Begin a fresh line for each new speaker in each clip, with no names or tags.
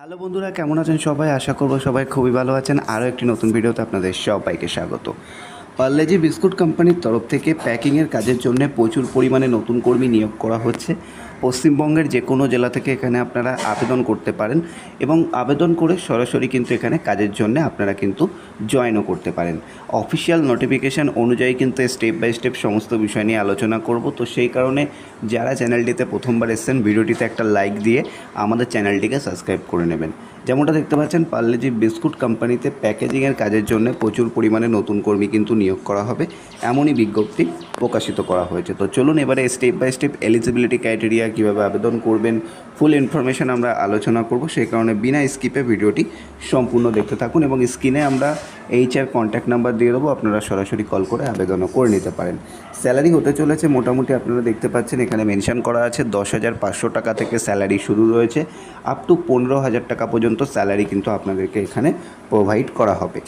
Hello বন্ধুরা, কেমন আছেন সবাই? আশা করব সবাই খুবই ভালো আছেন। আরও একটি নতুন ভিডিওতে আপনাদের সবাইকে স্বাগত। পার্লেজি বিস্কুট কোম্পানির তরফ থেকে প্যাকিংয়ের কাজের জন্য প্রচুর পরিমাণে নতুন কর্মী নিয়োগ করা হচ্ছে। পশ্চিমবঙ্গের যে কোনো জেলা থেকে এখানে আপনারা আবেদন করতে পারেন এবং আবেদন করে সরাসরি কিন্তু এখানে কাজের জন্য আপনারা কিন্তু জয়েনও করতে পারেন। অফিসিয়াল নোটিফিকেশান অনুযায়ী কিন্তু স্টেপ বাই স্টেপ সমস্ত বিষয় নিয়ে আলোচনা করব। তো সেই কারণে যারা চ্যানেলটিতে প্রথমবার এসেছেন, ভিডিওটিতে একটা লাইক দিয়ে আমাদের চ্যানেলটিকে সাবস্ক্রাইব করে নেবেন। যেমনটা দেখতে পাচ্ছেন পার্লেজি বিস্কুট কোম্পানিতে প্যাকেজিংয়ের কাজের জন্য প্রচুর পরিমাণে নতুন কর্মী কিন্তু নিয়োগ করা হবে, এমনই বিজ্ঞপ্তি প্রকাশিত করা হয়েছে। তো চলুন এবারে step by step eligibility criteria কীভাবে আবেদন করবেন ফুল ইনফরমেশন আমরা আলোচনা করব সেই কারণে বিনা স্কিপে ভিডিওটি সম্পূর্ণ দেখতে থাকুন এবং স্ক্রিনে আমরা এইচ আর কন্ট্যাক্ট নাম্বার দিয়ে দেবো, আপনারা সরাসরি কল করে আবেদনও করে নিতে পারেন। স্যালারি হতে চলেছে মোটামুটি আপনারা দেখতে পাচ্ছেন, এখানে মেনশন করা আছে দশ হাজার পাঁচশো টাকা থেকে স্যালারি শুরু রয়েছে। আপ টু পনেরো হাজার টাকা পর্যন্ত স্যালারি কিন্তু আপনাদেরকে এখানে প্রোভাইড করা হবে।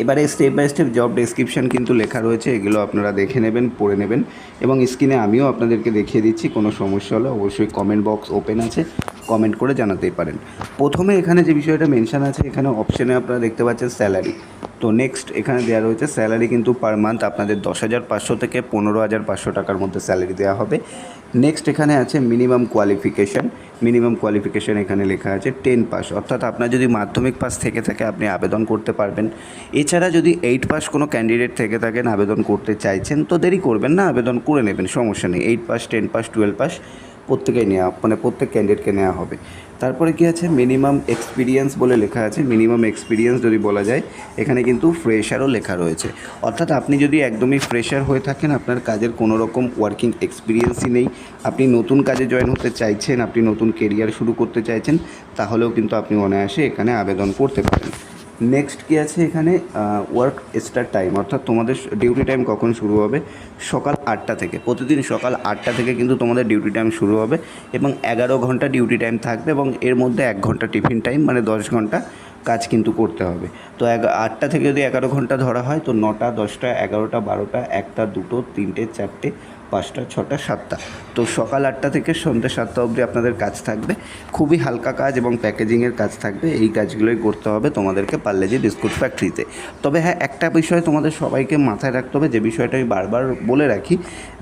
এবারে step by step job description কিন্তু লেখা রয়েছে, এগুলো আপনারা দেখে নেবেন, পড়ে নেবেন। এবং স্ক্রিনে আমিও আপনাদেরকে দেখিয়ে দিচ্ছি, কোনো সমস্যা হলে অবশ্যই কমেন্ট বক্স ওপেন আছে। কমেন্ট করে জানাতেই পারেন। প্রথমে এখানে যে বিষয়টা মেনশন আছে, এখানে অপশানে আপনারা দেখতে পাচ্ছেন স্যালারি তো নেক্সট এখানে দেওয়া রয়েছে স্যালারি কিন্তু পার মান্থ আপনাদের দশ হাজার পাঁচশো থেকে পনেরো হাজার পাঁচশো টাকার মধ্যে স্যালারি দেওয়া হবে। নেক্সট এখানে আছে মিনিমাম কোয়ালিফিকেশান মিনিমাম কোয়ালিফিকেশান এখানে লেখা আছে টেন পাস অর্থাৎ আপনার যদি মাধ্যমিক পাস থেকে থাকে, আপনি আবেদন করতে পারবেন। এছাড়া যদি এইট পাস কোনো ক্যান্ডিডেট থেকে থাকেন, আবেদন করতে চাইছেন, তো দেরি করবেন না, আবেদন করে নেবেন, সমস্যা নেই। Eight pass ten pass twelve pass প্রত্যেকেই নেওয়া মানে প্রত্যেক ক্যান্ডিডেটকে নেওয়া হবে। তারপরে কি আছে? মিনিমাম এক্সপিরিয়েন্স বলে লেখা আছে। মিনিমাম এক্সপিরিয়েন্স যদি বলা যায়, এখানে কিন্তু ফ্রেশারও লেখা রয়েছে। অর্থাৎ আপনি যদি একদমই ফ্রেশার হয়ে থাকেন, আপনার কাজের কোনো রকম ওয়ার্কিং এক্সপিরিয়েন্সই নেই। আপনি নতুন কাজে জয়েন হতে চাইছেন, আপনি নতুন কেরিয়ার শুরু করতে চাইছেন, তাহলেও কিন্তু আপনি অনায়াসে এখানে আবেদন করতে পারেন। নেক্সট কি আছে এখানে? ওয়ার্ক স্টার টাইম অর্থাৎ তোমাদের ডিউটি টাইম কখন শুরু হবে? সকাল আটটা থেকে। প্রতিদিন সকাল আটটা থেকে কিন্তু তোমাদের ডিউটি টাইম শুরু হবে এবং এগারো ঘণ্টা ডিউটি টাইম থাকবে এবং এর মধ্যে এক ঘণ্টা টিফিন টাইম মানে দশ ঘণ্টা কাজ কিন্তু করতে হবে। তো আটটা থেকে যদি এগারো ঘণ্টা ধরা হয়, তো নটা, দশটা, এগারোটা, বারোটা, একটা, দুটো, তিনটে, চারটে পাঁচটা, ছটা, সাতটা। তো সকাল আটটা থেকে সন্ধ্যে সাতটা অবধি আপনাদের কাজ থাকবে। খুবই হালকা কাজ এবং প্যাকেজিংয়ের কাজ থাকবে। এই কাজগুলোই করতে হবে তোমাদেরকে পার্লেজি বিস্কুট ফ্যাক্টরিতে তবে হ্যাঁ একটা বিষয় তোমাদের সবাইকে মাথায় রাখতে হবে, যে বিষয়টা আমি বারবার বলে রাখি,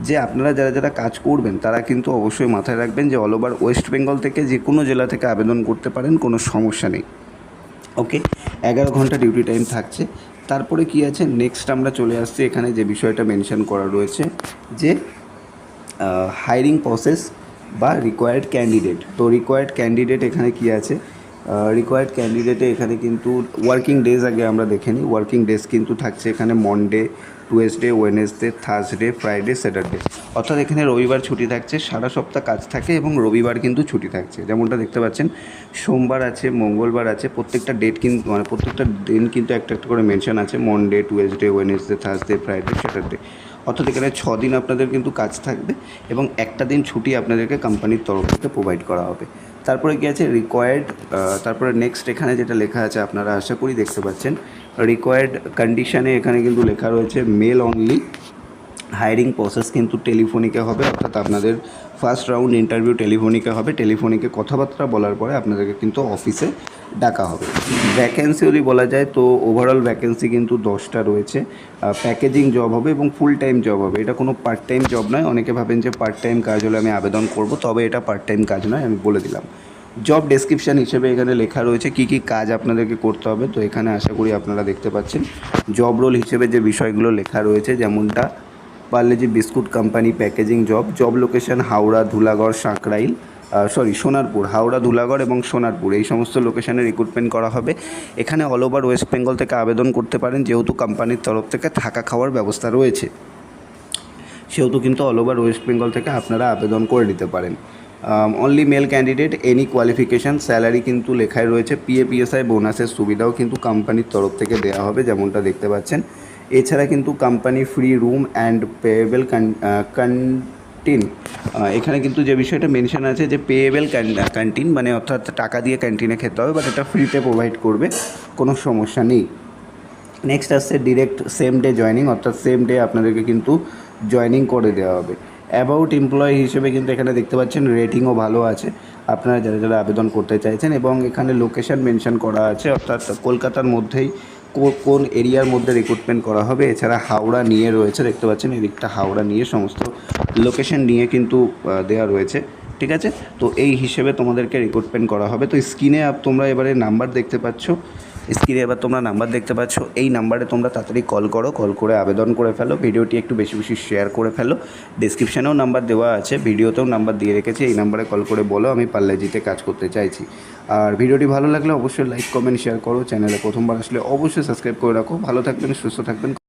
যে আপনারা যারা যারা কাজ করবেন, তারা কিন্তু অবশ্যই মাথায় রাখবেন যে অল ওভার ওয়েস্ট বেঙ্গল থেকে যে কোনো জেলা থেকে আবেদন করতে পারেন, কোনো সমস্যা নেই। ওকে এগারো ঘণ্টা ডিউটি টাইম থাকছে। তারপরে কি আছে? নেক্সট আমরা চলে আসছি এখানে যে বিষয়টা মেনশন করা রয়েছে, যে হায়ারিং প্রসেস বা রিকোয়ার্ড ক্যান্ডিডেট তো রিকোয়ার্ড ক্যান্ডিডেট এখানে কি আছে? রিকোয়ার্ড ক্যান্ডিডেটে এখানে কিন্তু ওয়ার্কিং ডেজ আগে আমরা দেখে নিই। ওয়ার্কিং ডেজ কিন্তু থাকছে এখানে Monday Tuesday Wednesday Thursday Friday Saturday অর্থাৎ এখানে রবিবার ছুটি থাকছে, সারা সপ্তাহ কাজ থাকে এবং রবিবার কিন্তু ছুটি থাকছে। যেমনটা দেখতে পাচ্ছেন, সোমবার আছে, মঙ্গলবার আছে, প্রত্যেকটা ডেট কিন্তু মানে প্রত্যেকটা দিন কিন্তু একটা একটা করে মেনশন আছে Monday Tuesday Wednesday Thursday Friday Saturday অর্থাৎ এখানে ছ দিন আপনাদের কিন্তু কাজ থাকবে এবং একটা দিন ছুটি আপনাদেরকে কোম্পানির তরফ থেকে প্রোভাইড করা হবে। তারপরে কি আছে? রিকোয়ার্ড তারপরে নেক্সট এখানে যেটা লেখা আছে আপনারা আশা করি দেখতে পাচ্ছেন রিকোয়ার্ড কন্ডিশানে এখানে কিন্তু লেখা রয়েছে মেল অনলি হায়ারিং প্রসেস কিন্তু টেলিফোনিকে হবে, অর্থাৎ আপনাদের ফার্স্ট রাউন্ড ইন্টারভিউ টেলিফোনিকে হবে। টেলিফোনিকে কথাবার্তা বলার পরে আপনাদেরকে কিন্তু অফিসে ডাকা হবে। ভ্যাকেন্সি যদি বলা যায়, তো ওভারঅল ভ্যাকেন্সি কিন্তু দশটা রয়েছে। প্যাকেজিং জব হবে এবং ফুল টাইম জব হবে। এটা কোনো পার্ট টাইম জব নয়। অনেকে ভাবেন যে পার্ট টাইম কাজ হলে আমি আবেদন করব, তবে এটা পার্ট টাইম কাজ নয়, আমি বলে দিলাম। জব ডেসক্রিপশান হিসেবে এখানে লেখা রয়েছে কী কী কাজ আপনাদেরকে করতে হবে, তো এখানে আশা করি আপনারা দেখতে পাচ্ছেন। জব রোল হিসেবে যে বিষয়গুলো লেখা রয়েছে, যেমনটা Parle G biscuit company packaging job job location Howrah, Dhulagarh Sankrail sorry Sonarpur, Howrah Dhulagarh এবং সোনারপুর। এই সমস্ত লোকেশানে রিক্রুটমেন্ট করা হবে। এখানে অল ওভার ওয়েস্ট বেঙ্গল থেকে আবেদন করতে পারেন, যেহেতু কোম্পানির তরফ থেকে থাকা খাওয়ার ব্যবস্থা রয়েছে। সেহেতু কিন্তু অল ওভার ওয়েস্ট বেঙ্গল থেকে আপনারা আবেদন করে নিতে পারেন। Only male candidate any qualification salary কিন্তু লেখায় রয়েছে। পিএ পিএসআই বোনাসের সুবিধাও কিন্তু কোম্পানির তরফ থেকে দেওয়া হবে, যেমনটা দেখতে পাচ্ছেন। এছাড়া কিন্তু company free room and payable canteen এখানে কিন্তু যে বিষয়টা মেনশন আছে যে পেয়েবেল ক্যান্টিন মানে অর্থাৎ টাকা দিয়ে ক্যান্টিনে খেতে হবে বাট এটা ফ্রিতে প্রোভাইড করবে, কোনো সমস্যা নেই। নেক্সট আসছে ডিরেক্ট সেম ডে জয়নিং অর্থাৎ সেম ডে আপনাদেরকে কিন্তু জয়নিং করে দেওয়া হবে। অ্যাবাউট এমপ্লয়ি হিসেবে কিন্তু এখানে দেখতে পাচ্ছেন রেটিংও ভালো আছে। আপনারা যারা যারা আবেদন করতে চাইছেন, এবং এখানে লোকেশন মেনশন করা আছে, অর্থাৎ কলকাতার মধ্যেই কোন এরিয়ার মধ্যে রিক্রুটমেন্ট করা হবে, এছাড়া হাওড়া নিয়ে রয়েছে, দেখতে পাচ্ছেন এদিকটা হাওড়া নিয়ে সমস্ত লোকেশন নিয়ে কিন্তু দেওয়া রয়েছে, ঠিক আছে? তো এই হিসেবে তোমাদেরকে রিক্রুটমেন্ট করা হবে। তো স্ক্রিনে তোমরা এবারে নাম্বার দেখতে পাচ্ছ। স্ক্রিনে এবার তোমরা নাম্বার দেখতে পাচ্ছ। এই নাম্বারে তোমরা তাড়াতাড়ি কল করো, কল করে আবেদন করে ফেলো। ভিডিওটি একটু বেশি বেশি শেয়ার করে ফেলো। ডিসক্রিপশানেও নাম্বার দেওয়া আছে, ভিডিওতেও নাম্বার দিয়ে রেখেছি। এই নাম্বারে কল করে বলো, আমি পার্লেজিতে কাজ করতে চাইছি। আর ভিডিওটি ভালো লাগলে অবশ্যই লাইক কমেন্ট শেয়ার করো। চ্যানেলে প্রথমবার আসলে অবশ্যই সাবস্ক্রাইব করে রাখো। ভালো থাকবেন, সুস্থ থাকবেন।